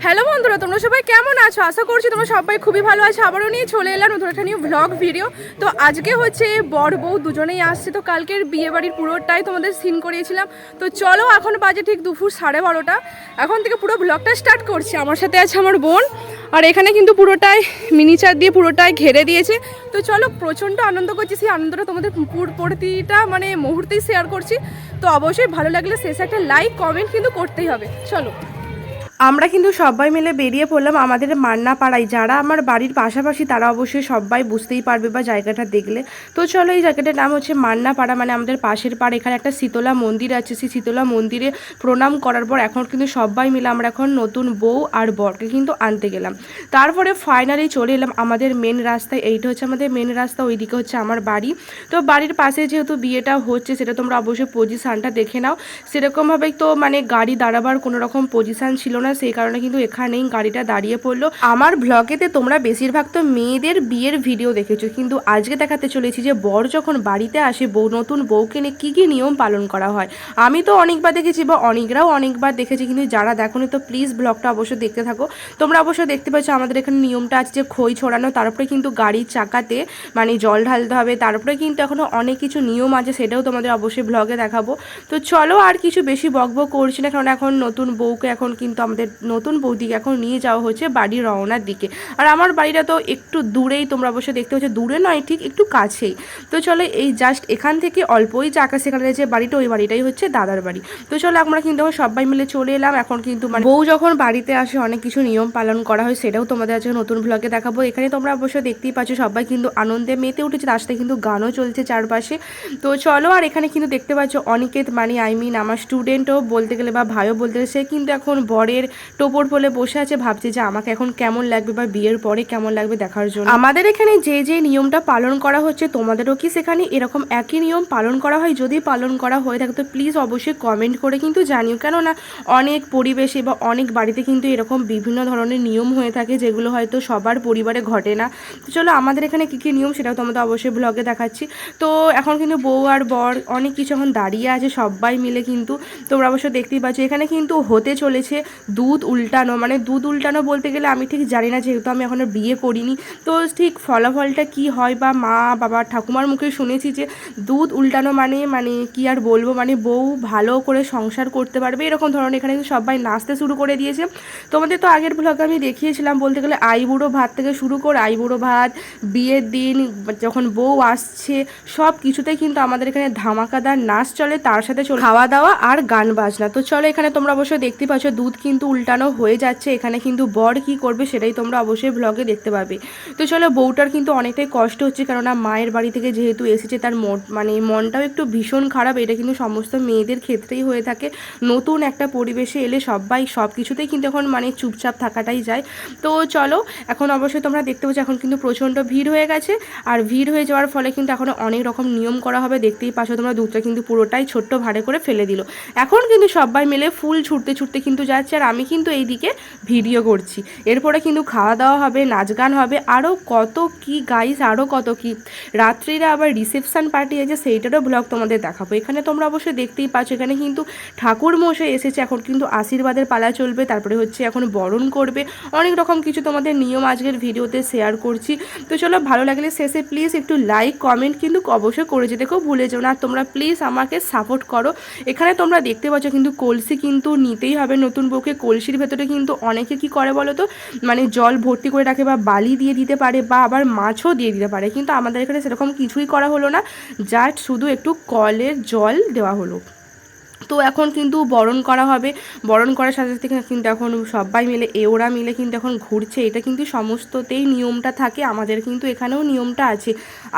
Hello বন্ধুরা, তোমরা সবাই কেমন আছো? আশা করছি তোমরা সবাই খুবই ভালো আছো। আবারও নিয়ে চলে এলাম নতুন একটা নিউ ভ্লগ ভিডিও তো আজকে হচ্ছে বর বউ দুজনেই আসছে, তো কালকের বিয়ে বাড়ির পুরোটাই তোমাদের সিন করিয়েছিলাম। তো চলো, এখন বাজে ঠিক দুপুর সাড়ে বারোটা। এখন থেকে পুরো ভ্লগটা স্টার্ট করছি। আমার সাথে আছে আমার বোন, আর এখানে কিন্তু পুরোটাই মিনিচার দিয়ে পুরোটাই ঘেরে দিয়েছে। তো চলো, প্রচণ্ড আনন্দ করছি। সেই আনন্দটা তোমাদের পুর- প্রতিটা মানে মুহূর্তেই শেয়ার করছি। তো অবশ্যই ভালো লাগলে শেষে একটা লাইক কমেন্ট কিন্তু করতেই হবে। চলো। আমরা কিন্তু সবাই মিলে বেরিয়ে পড়লাম আমাদের মান্না পাড়ায় যারা আমার বাড়ির পাশাপাশি, তারা অবশ্যই সবাই বুঝতেই পারবে বা জায়গাটা দেখলে। তো চলো এই জায়গাটার নাম হচ্ছে মান্না পাড়া মানে আমাদের পাশের পাড়। এখানে একটা শীতলা মন্দির আছে। সেই শীতলা মন্দিরে প্রণাম করার পর এখন কিন্তু সবাই মিলে আমরা এখন নতুন বউ আর বরকে কিন্তু আনতে গেলাম। তারপরে ফাইনালি চলে এলাম আমাদের মেন রাস্তায়। এইটা হচ্ছে আমাদের মেন রাস্তা, ওইদিকে হচ্ছে আমার বাড়ি। তো বাড়ির পাশে যেহেতু বিয়েটা হচ্ছে, সেটা তোমরা অবশ্যই পজিশানটা দেখে নাও। সেরকমভাবেই তো মানে গাড়ি দাঁড়াবার কোনো রকম পজিশান ছিল না। সেই কারণে কিন্তু এখানেই গাড়িটা দাঁড়িয়ে পড়ল। আমার ব্লগেতে তোমরা বেশিরভাগ তো মেয়েদের বিয়ের ভিডিও দেখেছ, কিন্তু আজকে দেখাতে চলেছি যে বর যখন বাড়িতে আসে, বউ নতুন বউকে নিয়ে কী কী নিয়ম পালন করা হয়। আমি তো অনেকবার দেখেছি বা অনেকরাও অনেকবার দেখেছি, কিন্তু যারা দেখোনি তো প্লিজ ব্লগটা অবশ্যই দেখতে থাকো। তোমরা অবশ্যই দেখতে পাচ্ছ আমাদের এখানে নিয়মটা আছে যে খই ছড়ানো তারপরে কিন্তু গাড়ির চাকাতে মানে জল ঢালতে হবে তারপরে কিন্তু এখনও অনেক কিছু নিয়ম আছে, সেটাও তোমাদের অবশ্যই ব্লগে দেখাবো। তো চলো আর কিছু বেশি বকবক করছি না, কারণ এখন নতুন বউকে এখন কিন্তু আমাদের নতুন বৌদিকে এখন নিয়ে যাওয়া হচ্ছে বাড়ি রওনার দিকে। আর আমার বাড়িটা তো একটু দূরেই, তোমরা অবশ্যই দেখতে পাচ্ছ, দূরে নয়, ঠিক একটু কাছেই। তো চলো এই জাস্ট এখান থেকে অল্পই যে আকাশ সেখানে যে বাড়িটা, ওই বাড়িটাই হচ্ছে দাদার বাড়ি। তো চলো আমরা কিন্তু সবাই মিলে চলে এলাম। এখন কিন্তু মানে বউ যখন বাড়িতে আসে, অনেক কিছু নিয়ম পালন করা হয়, সেটাও তোমাদের আজকে নতুন ব্লগে দেখাবো। এখানে তোমরা অবশ্যই দেখতেই পাচ্ছ, সবাই কিন্তু আনন্দে মেতে উঠেছে সাথে কিন্তু গানও চলছে চারপাশে। তো চলো, আর এখানে কিন্তু দেখতে পাচ্ছ, অনিকেত মানে আই মিন, আমার স্টুডেন্টও বলতে গেলে বা ভাইও বলতে গেলে, সে কিন্তু এখন বরের টোপর বলে বসে আছে, ভাবছে যে আমাকে এখন কেমন লাগবে বা বিয়ের পরে কেমন লাগবে দেখার জন্য। আমাদের এখানে যে যে নিয়মটা পালন করা হচ্ছে, তোমাদেরও কি সেখানে এরকম একই নিয়ম পালন করা হয়? যদি পালন করা হয়ে থাকে, তো প্লিজ অবশ্যই কমেন্ট করে কিন্তু জানিও। কেননা, অনেক পরিবেশে বা অনেক বাড়িতে কিন্তু এরকম বিভিন্ন ধরনের নিয়ম হয়ে থাকে, যেগুলো হয়তো সবার পরিবারে ঘটে না। তো চলো, আমাদের এখানে কী কী নিয়ম সেটাও তোমাদের অবশ্যই ব্লগে দেখাচ্ছি। তো এখন কিন্তু বউ আর বর অনেক কিছু এখন দাঁড়িয়ে আছে, সবাই মিলে কিন্তু তোমরা অবশ্যই দেখতেই পাচ্ছ, এখানে কিন্তু হতে চলেছে দুধ উল্টানো মানে দুধ উল্টানো বলতে গেলে আমি ঠিক জানি না, যেহেতু আমি এখনও বিয়ে করিনি। তো ঠিক ফলাফলটা কি হয় বা মা, বাবা, ঠাকুমার মুখে শুনেছি যে দুধ উল্টানো মানে মানে কি আর বলব মানে বউ ভালো করে সংসার করতে পারবে, এরকম ধরনের এখানে সবাই নাচতে শুরু করে দিয়েছে। তোমাদের তো আগের ব্লগে আমি দেখিয়েছিলাম বলতে গেলে আইবুড়ো ভাত থেকে শুরু করে আইবুড়ো ভাত, বিয়ের দিন, যখন বউ আসছে, সব কিছুতেই কিন্তু আমাদের এখানে ধামাকাদার নাচ চলে, তার সাথে খাওয়া দাওয়া আর গান বাজনা। তো চলো এখানে তোমরা অবশ্যই দেখতে পাচ্ছ দুধ কিন্তু উল্টানো হয়ে যাচ্ছে। এখানে কিন্তু বর কি করবে সেটাই তোমরা অবশ্যই ব্লগে দেখতে পাবে। তো চলো, বউটার কিন্তু অনেকটাই কষ্ট হচ্ছে কেননা মায়ের বাড়ি থেকে যেহেতু এসেছে তার মন মানে মনটাও একটু ভীষণ খারাপ। এটা কিন্তু সমস্ত মেয়েদের ক্ষেত্রেই হয়ে থাকে। নতুন একটা পরিবেশে এলে সবাই সব কিছুতেই কিন্তু এখন মানে চুপচাপ থাকাটাই যায়। তো চলো, এখন অবশ্যই তোমরা দেখতে পাচ্ছ, এখন কিন্তু প্রচণ্ড ভিড় হয়ে গেছে। আর ভিড় হয়ে যাওয়ার ফলে কিন্তু এখন অনেক রকম নিয়ম করা হবে। দেখতেই পাচ্ছ তোমরা, দুধটা কিন্তু পুরোটাই ছোট্ট ভাড়ে করে ফেলে দিল। এখন কিন্তু সবাই মিলে ফুল ছুটতে ছুটতে কিন্তু যাচ্ছে। আর আমি কিন্তু এইদিকে ভিডিও করছি। এরপরে কিন্তু খাওয়া দাওয়া হবে, নাচ গান হবে আরও কত কি গাইস আরও কত কি। রাত্রিরা আবার রিসেপশান পার্টি আছে, সেইটারও ব্লগ তোমাদের দেখাবো। এখানে তোমরা অবশ্যই দেখতেই পাচ্ছ, এখানে কিন্তু ঠাকুর মশাই এসেছে এখন, কিন্তু আশীর্বাদের পালা চলবে, তারপরে হচ্ছে এখন বরণ করবে। অনেক রকম কিছু তোমাদের নিয়ম আজকের ভিডিওতে শেয়ার করছি। তো চলো, ভালো লাগলে শেষে প্লিজ একটু লাইক কমেন্ট কিন্তু অবশ্যই করে যেতে। কেউ ভুলে যেও না, তোমরা প্লিজ আমাকে সাপোর্ট করো। এখানে তোমরা দেখতে পাচ্ছ, কিন্তু কলসি কিন্তু নিতেই হবে নতুন বউকে। কলসির ভেতরে কিন্তু অনেকে কি করে বলো তো? মানে জল ভর্তি করে রাখে বা বালি দিয়ে দিতে পারে বা আবার মাছও দিয়ে দিতে পারে। কিন্তু আমাদের এখানে সেরকম কিছুই করা হলো না। জাস্ট শুধু একটু কলের জল দেওয়া হলো। তো এখন কিন্তু বরণ করা হবে। বরণ করার সাথে সাথে কিন্তু এখন সবাই মিলে এওরা মিলে কিন্তু এখন ঘুরছে। এটা কিন্তু সমস্ততেই নিয়মটা থাকে, আমাদের কিন্তু এখানেও নিয়মটা আছে।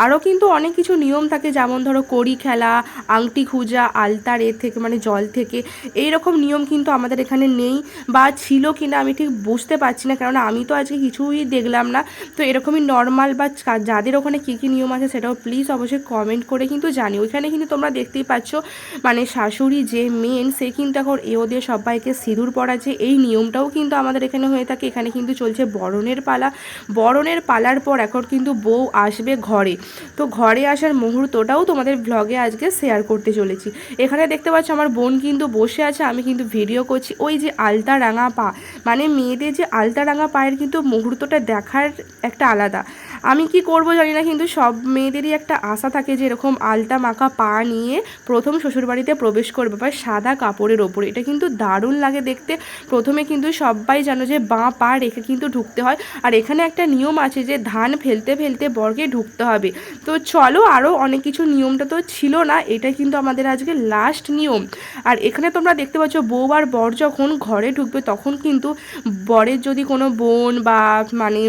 আরও কিন্তু অনেক কিছু নিয়ম থাকে, যেমন ধরো কড়ি খেলা, আংটি খুঁজা, আলতার এ থেকে মানে জল থেকে। এই রকম নিয়ম কিন্তু আমাদের এখানে নেই বা ছিল কিনা আমি ঠিক বুঝতে পারছি না, কারণ আমি তো আজকে কিছুই দেখলাম না। তো এরকমই নর্মাল বা যাদের ওখানে কী কী নিয়ম আছে সেটাও প্লিজ অবশ্যই কমেন্ট করে কিন্তু জানি ওইখানে কিন্তু তোমরা দেখতেই পাচ্ছ মানে শাশুড়ি যে মেন সে কিন্তু এখন এও দিয়ে সবাইকে সিঁদুর পড়াচ্ছে এই নিয়মটাও কিন্তু আমাদের এখানে হয়ে থাকে। এখানে কিন্তু চলছে বরণের পালা। বরণের পালার পর এখন কিন্তু বউ আসবে ঘরে। তো ঘরে আসার মুহূর্তটাও তোমাদের ব্লগে আজকে শেয়ার করতে চলেছি। এখানে দেখতে পাচ্ছ আমার বোন কিন্তু বসে আছে, আমি কিন্তু ভিডিও করছি। ওই যে আলতা রাঙা পা মানে মেয়েদের যে আলতা রাঙা পায়ের কিন্তু মুহূর্তটা দেখার একটা আলাদা। আমি কি করব জানি না, কিন্তু সব মেয়েদেরই একটা আশা থাকে যে এরকম আলতা মাখা পা নিয়ে প্রথম শ্বশুরবাড়িতে প্রবেশ করবে বা সাদা কাপড়ের ওপরে। এটা কিন্তু দারুণ লাগে দেখতে। প্রথমে কিন্তু সবাই জানো যে বাঁ পা রেখে কিন্তু ঢুকতে হয়। আর এখানে একটা নিয়ম আছে যে ধান ফেলতে ফেলতে বর্গে ঢুকতে হবে। তো চলো আরও অনেক কিছু নিয়মটা তো ছিল না, এটা কিন্তু আমাদের আজকে লাস্ট নিয়ম। আর এখানে তোমরা দেখতে পাচ্ছ, বউ আর বর যখন ঘরে ঢুকবে, তখন কিন্তু বরের যদি কোনো বোন বা মানে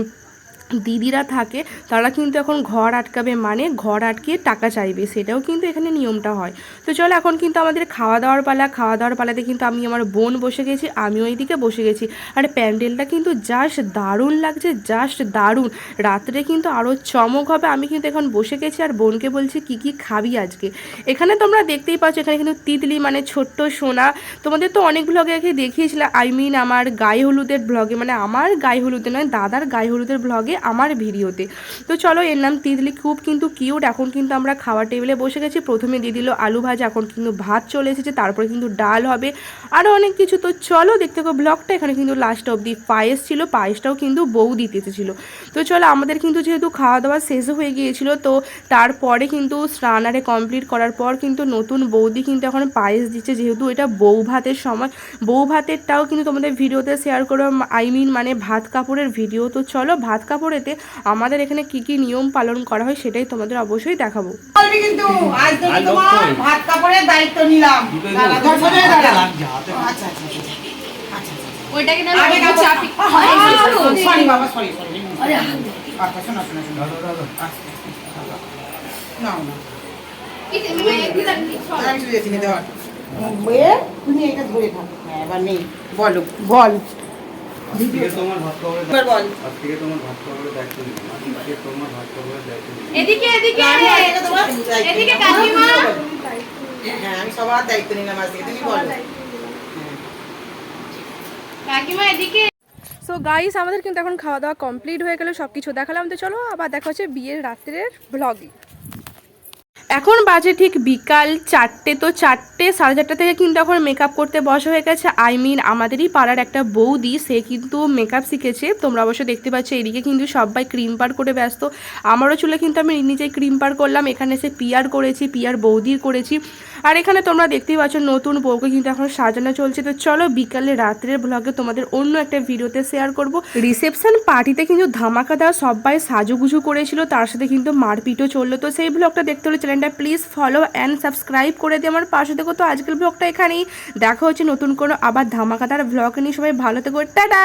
দিদিরা থাকে, তারা কিন্তু এখন ঘর আটকাবে মানে ঘর আটকিয়ে টাকা চাইবে, সেটাও কিন্তু এখানে নিয়মটা হয়। তো চলো এখন কিন্তু আমাদের খাওয়া দাওয়ার পালা খাওয়া দাওয়ার পালাতে কিন্তু আমি আমার বোন বসে গেছি আমি ওইদিকে বসে গেছি। আর প্যান্ডেলটা কিন্তু জাস্ট দারুণ লাগছে জাস্ট দারুণ। রাত্রে কিন্তু আরও চমক হবে, আমি কিন্তু এখন বসে গেছি আর বোনকে বলছি, কি কি খাবি আজকে? এখানে তোমরা দেখতেই পাচ্ছ, এখানে কিন্তু তিতলি মানে ছোট্ট সোনা। তোমাদের তো অনেক ব্লগে আগে দেখিয়েছিলাম আই মিন আমার গায়ে হলুদের ব্লগে মানে আমার গায়ে হলুদে নয়, দাদার গায়ে হলুদের ব্লগে আমার ভিডিওতে। তো চলো, এর নাম তিতলি খুব কিন্তু কিউট এখন কিন্তু আমরা খাওয়ার টেবিলে বসে গেছি। প্রথমে দিয়ে দিল আলু ভাজা। এখন কিন্তু ভাত চলে এসেছে। তারপরে কিন্তু ডাল হবে। আরও অনেক কিছু। তো চলো, দেখতে থাকো ব্লগটা এখানে কিন্তু লাস্ট অবধি পায়েস ছিল। পায়েসটাও কিন্তু বউ দিতে এসেছিল। তো চলো, আমাদের কিন্তু যেহেতু খাওয়া দাওয়া শেষ হয়ে গিয়েছিল, তো তারপরে কিন্তু স্নানারে কমপ্লিট করার পর কিন্তু নতুন বৌদি কিন্তু এখন পায়েস দিচ্ছে। যেহেতু এটা বউ ভাতের সময়। বউ ভাতেরটাও কিন্তু তোমাদের ভিডিওতে শেয়ার করো। আই মিন মানে ভাত কাপড়ের ভিডিও তো চলো, ভাত কাপড়েতে আমাদের এখানে কি কি নিয়ম পালন করা হয় সেটাই তোমাদের অবশ্যই দেখাবো। কিন্তু আজ তোমার ভাত কাপড়ের দায়িত্ব নিলাম। সোজা হয়ে আচ্ছা। ওইটাকে চাপি। আচ্ছা, শোনো, শোনো, শোনো। তুমি এটা ধরে থাকো। এবার নেই। বলো, বল। সো গাইস আমাদের কিন্তু এখন খাওয়া দাওয়া কমপ্লিট হয়ে গেল সব কিছু দেখালাম। তো চলো আবার দেখা হচ্ছে বিয়ের রাত্রের ব্লগে এখন বাজে ঠিক বিকাল চারটে, তো চারটে, সাড়ে চারটে থেকে কিন্তু এখন মেকআপ করতে বসা হয়ে গেছে। আই মিন আমাদেরই পাড়ার একটা বৌদি, সে কিন্তু মেকআপ শিখেছে। তোমরা অবশ্য দেখতে পাচ্ছ, এদিকে কিন্তু সবাই ক্রিম পার করে ব্যস্ত। আমারও চুলে কিন্তু আমি নিজেই ক্রিম পার করলাম। এখানে এসে পিয়ার করেছি পিয়ার বৌদির করেছি। আর এখানে তোমরা দেখতেই পাচ্ছ নতুন বউকে কিন্তু এখন সাজানো চলছে। তো চলো বিকালে রাত্রের ব্লগে তোমাদের অন্য একটা ভিডিওতে শেয়ার করব। রিসেপশন পার্টিতে কিন্তু ধামাকা দেওয়া সবাই সাজুগুজু করেছিল, তার সাথে কিন্তু মারপিটও চলল। তো সেই ব্লগটা দেখতে হলে চ্যানেলটা প্লিজ ফলো অ্যান্ড সাবস্ক্রাইব করে দিয়ে আমার পাশে দেখো তো আজকের ব্লগটা এখানেই। দেখা হচ্ছে নতুন কোনো আবার ধামাকাদার ব্লগ নিয়ে। সবাই ভালো থেকো। টাটা!